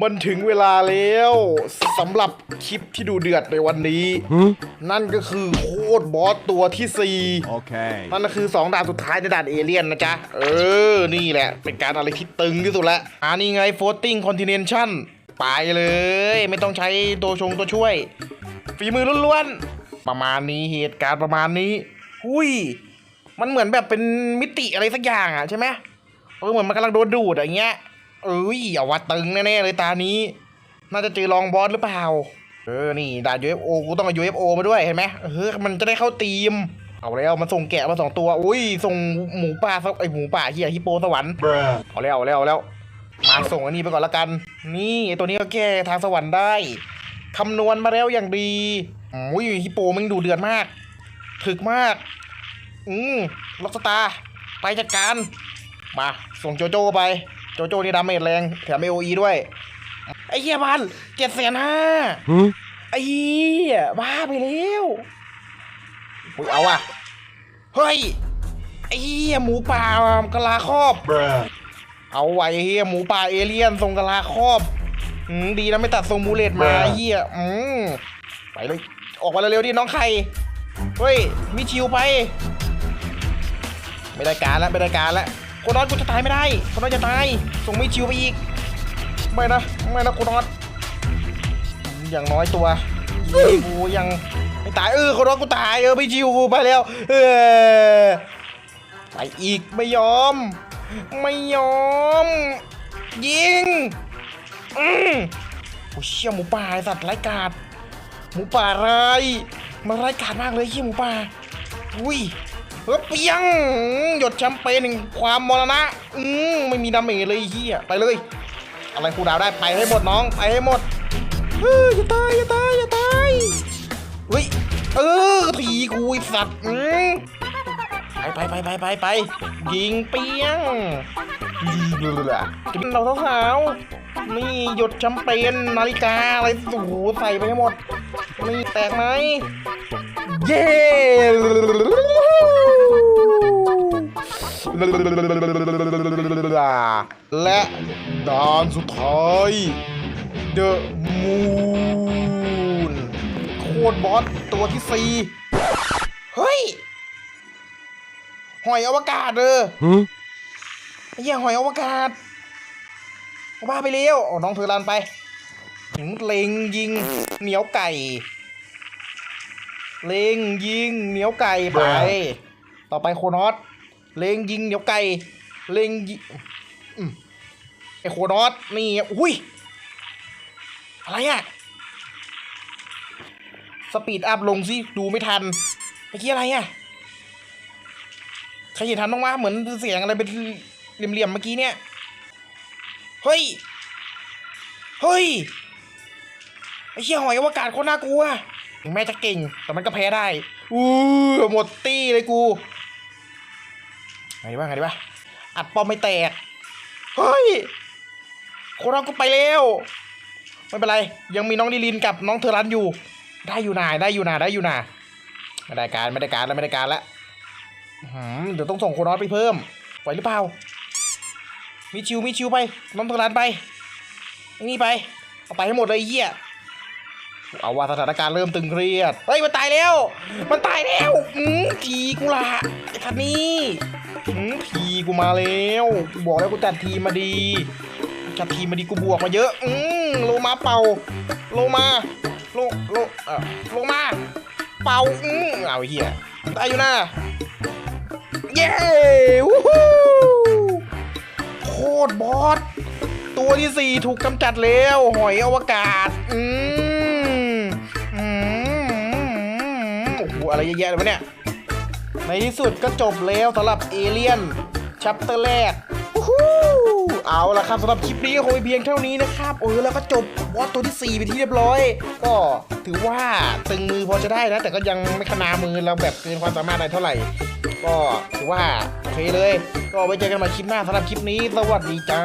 มันถึงเวลาแล้วสำหรับคลิปที่ดูเดือดในวันนี้ นั่นก็คือโคตรบอสตัวที่4 Okay. นั่นก็คือ 2ด่านสุดท้ายในด่านเอเลี่ยนนะจ๊ะ เออ นี่แหละ เป็นการอะไรที่ตึงที่สุดละอ่านี่ไง floating continental ไปเลย ไม่ต้องใช้ตัวชงตัวช่วย ฝีมือล้วนๆ ประมาณนี้เหตุการณ์ประมาณนี้หุยมันเหมือนแบบเป็นมิติอะไรสักอย่างอะใช่ไหมเออเหมือนมันกำลังโดนดูดอย่างเงี้ย เอ้ยอาว่าตึงแน่ๆเลยตานี้ น่าจะเจอลองบอสหรือเปล่า เออ นี่ด่า UFO กูต้องเอา UFO มาด้วยเห็นไหมเออมันจะได้เข้าทีม เอาแล้วมันส่งแกะมาสองตัว อุ้ย ส่งหมูป่าสักไอหมูป่าเฮียฮิปโปสวรรค์เอาแล้วเอาแล้วเอาแล้ว มาส่งอันนี้ไปก่อนละกัน นี่ตัวนี้ก็แก้ทางสวรรค์ได้คำนวณมาแล้วอย่างดีอุ้ยฮิปโปมันดูเดือดมาก ถึกมาก อืมล็อกสตาร์ไปจัดการ มา ส่งโจโจ้ไป โจโจ้นี่ดาเมจแรงแถมเอโอีด้วย ไอ้เหี้ยพันเจ็ดแสนห้า Huh? ไอ้เหี้ยบ้าไปแล้วอุ๊ยเอาอะเฮ้ย ไอ้เหี้ยหมูป่ากะลาครอบ Bruh. เอาไว้เฮียหมูป่าเอเลี่ยนทรงกะลาครอบอืมดีนะไม่ตัดทรงมูเลตมาแม่เฮียอืมไปเลย ออกมาเร็วๆดิน้องไข่เฮ้ยมีชิวไป ไม่ได้การแล้วไม่ได้การแล้ว โคนอสกูจะตายไม่ได้โคนอสจะตาย ส่งมีชิวไปอีก ไม่นะ ไม่นะโคนอสอย่างน้อยตัวยิงกูยังไม่ตายเออโคนอสกูตายเออไม่ชิวกูไปแล้ว เออไปอีกไม่ยอม ไม่ยอม ยิงอืมโอ้เชี่ยหมูป่าสัตว์ไร้กาดหมูป่าไรมันไร้กาดมากเลยเชี่ยหมูป่าอุ้ย เออเปียงหยดแชมเปญแห่งความมรณะอืมไม่มีดาเมจเลยเฮียไปเลย อะไรครูดาวได้ไปให้หมดน้องไปให้หมดเอออย่าตายอย่าตายอย่าตายเฮ้ยเออถีกูไอสัตว์อืมไปไปไปไปไปไปยิงเปียงกินเราสาวๆนี่หยดแชมเปญนาฬิกาอะไรสูใส่ไปให้หมด นี่แตกไหม เย้ และด่านสุดท้าย The Moon โคตรบอสตัวที่สี่เฮ้ย หอยอวกาศเออ Huh? ไอ้เหี้ยหอยอวกาศเอาบ้าไปเร็วเอาน้องเธอรันไปหืมเล็งยิงเหนียวไก่ เล็งยิงเหนียวไก่ไป ต่อไปโคนอส เลงยิงเหนียวไก่เลงยิงอืมไอโคนอสนี่อุ้ย อะไรอะสปีดอัพลงสิ ดูไม่ทันเมื่อกี้อะไรอะใครเห็นทันบ้างวะเหมือนเสียงอะไรเป็นเหลี่ยมๆเมื่อกี้เนี่ย เฮ้ย เฮ้ย ไอ้เชี่ยหอยอวกาศโคตรน่ากลัวถึงแม้จะเก่ง แต่มันก็แพ้ได้ อู้หมดตี้เลยกู ไงดีบ้างไงดีบ้างอัดป้อมไม่แตก เฮ้ย โคตรเอากูไปแล้วไม่เป็นไร ยังมีน้องดิลินกับน้องเทอรันอยู่ ได้อยู่นาได้อยู่นาได้อยู่นาไม่ได้การไม่ได้การแล้วไม่ได้การแล้วเดี๋ยวต้องส่งโคนอสไปเพิ่มไหวหรือเปล่า มีชิวมีชิวไป น้องเทอรานไปนี่ไป เอาไปให้หมดเลยเหี้ย เอาว่าสถานการณ์เริ่มตึงเครียด เฮ้ย มันตายแล้ว มันตายแล้วอืมทีกูละไอ้คันนี้อืมทีกูมาแล้วกูบอกแล้วกูจัดทีมมาดี จัดทีมมาดีกูบวกมาเยอะ อืมโลมาเป่า โลมาโลโลเออโลมา เป่าอืมเอาเหี้ยได้อยู่นะเย้วู้ฮู้โคตรบอสตัวที่สี่ถูกกำจัดแล้ว หอยอวกาศ อืม มโอ้โหอะไรเยอะแยะเลยวะเนี่ย ในที่สุดก็จบแล้วสำหรับเอเลียนชัปเตอร์แรกวู้ฮู้เอาละครับสำหรับคลิปนี้ก็คงเพียงเท่านี้นะครับเออแล้วก็จบบอสตัวที่4ไปที่เรียบร้อย ก็ถือว่าตึงมือพอจะได้นะ แต่ก็ยังไม่ขนามือเราแบบเกินความสามารถอะไรเท่าไหร่ ก็ถือว่าโอเคเลย ก็ไว้เจอกันใหม่คลิปหน้าสำหรับคลิปนี้ สวัสดีจ้า